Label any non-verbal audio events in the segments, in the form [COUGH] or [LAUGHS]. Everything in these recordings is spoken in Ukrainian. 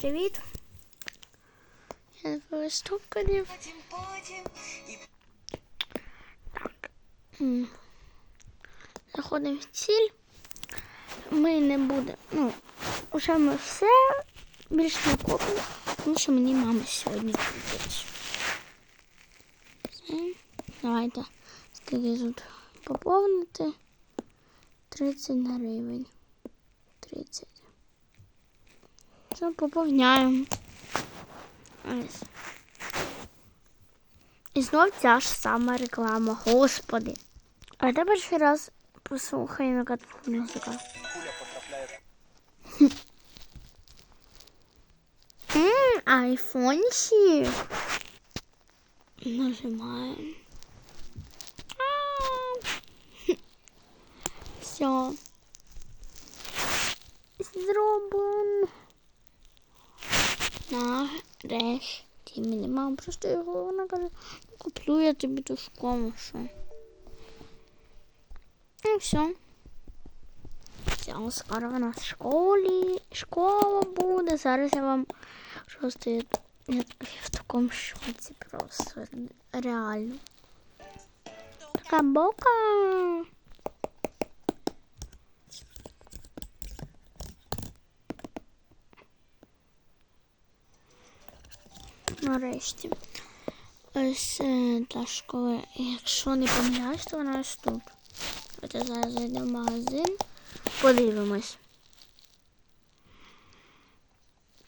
привіт. Я. Потім, потім і Так. Заходимо в ціль. Ми не будемо. Ну, вже ми все більш не купимо, тому що мені мама сьогодні купить. Давайте. Скільки тут поповнити? 30 гривень. 30. Все, поповняємо. Ось. І знов ця ж сама реклама, господи. А я перший раз послухаю яка тут музика. Ммм, айфончик. Нажимаємо. [LAUGHS] Все. Нарешті. Мені мама просто його вона каже, «Ну, куплю я тобі ту школу, що. Ну все. Все, скоро у нас в школі. Школа буде. Зараз я вам просто я, я в такому шоці просто реально. Така бока. Нарешті. Ось е, та школа. Якщо не помиляюсь, то вона ось тут. Давайте зараз зайдемо в магазин. Подивимось.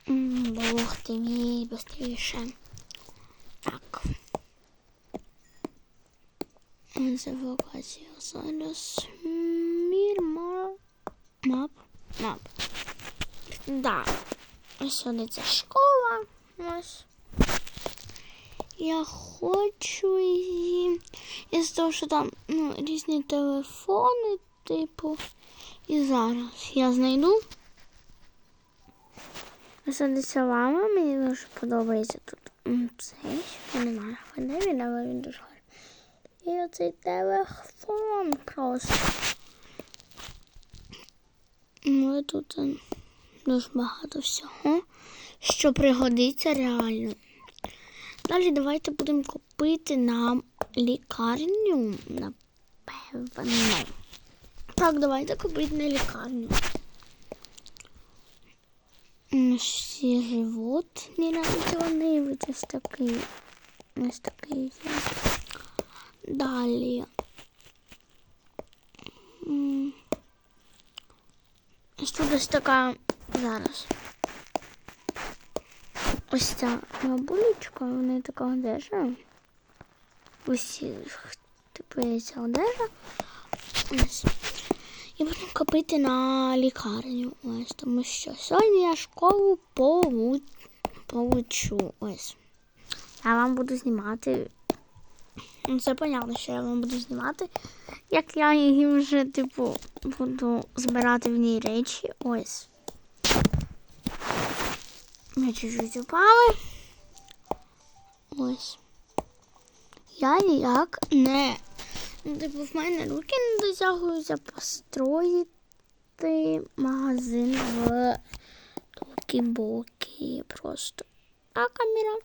Бог ти мій, быстріше. Так. Це локація зараз. Мір мап. Мап. Да. Ось сюди ця школа. Ось. Я хочу її. Із того, що там ну, різні телефони, типу. І зараз я знайду. Насадиться лама, мені дуже подобається тут цей. Я не знаю, він, але він дуже гарний. І оцей телефон просто. Ну і тут е, дуже багато всього, що пригодиться реально. Далі давайте будемо купити нам лікарню, напевно. Так, давайте купити на лікарню. М, Всі животні навіть вони ось такий. Ось такий є. Далі. Тут ось така зараз. Ось ця бабулечка, в неї така одежа. Усі, типу, ця одежа. Ось. І будемо копити на лікарню. Ось, тому що сьогодні я школу получ... получу. Ось. Я вам буду знімати. Ну, це понятно, що я вам буду знімати. Як я її вже, типу, буду збирати в ній речі. Ось. Ми чуть-чуть упали. Ось. Я ніяк не. Ну, типу, в мене руки не дотягуються построїти магазин в Токі-Бокі. Просто. А камера.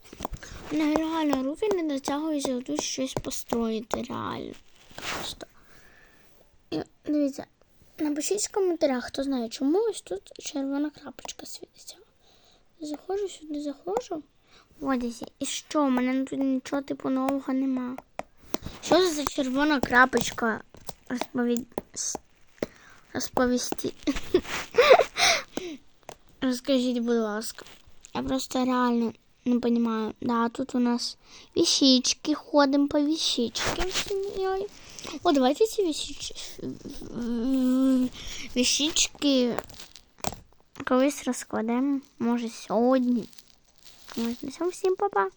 Мене реально руки не дотягуються тут щось построїти. Реально. Просто. І, дивіться, напишіть в коментарях, хто знає, чому ось тут червона крапочка світиться. Заходжу сюди, заходжу одязі. І що? У мене тут нічого типу нового нема. Що це за червона крапочка? Розповідь... с- Розповісті. [LAUGHS] Розкажіть, будь ласка. Я просто реально не розумію. Да, тут у нас вещички, ходимо по вещичкам з сім'єю. О, давайте ці вещички, вещички колись розкладемо. Може сьогодні. Всім папа.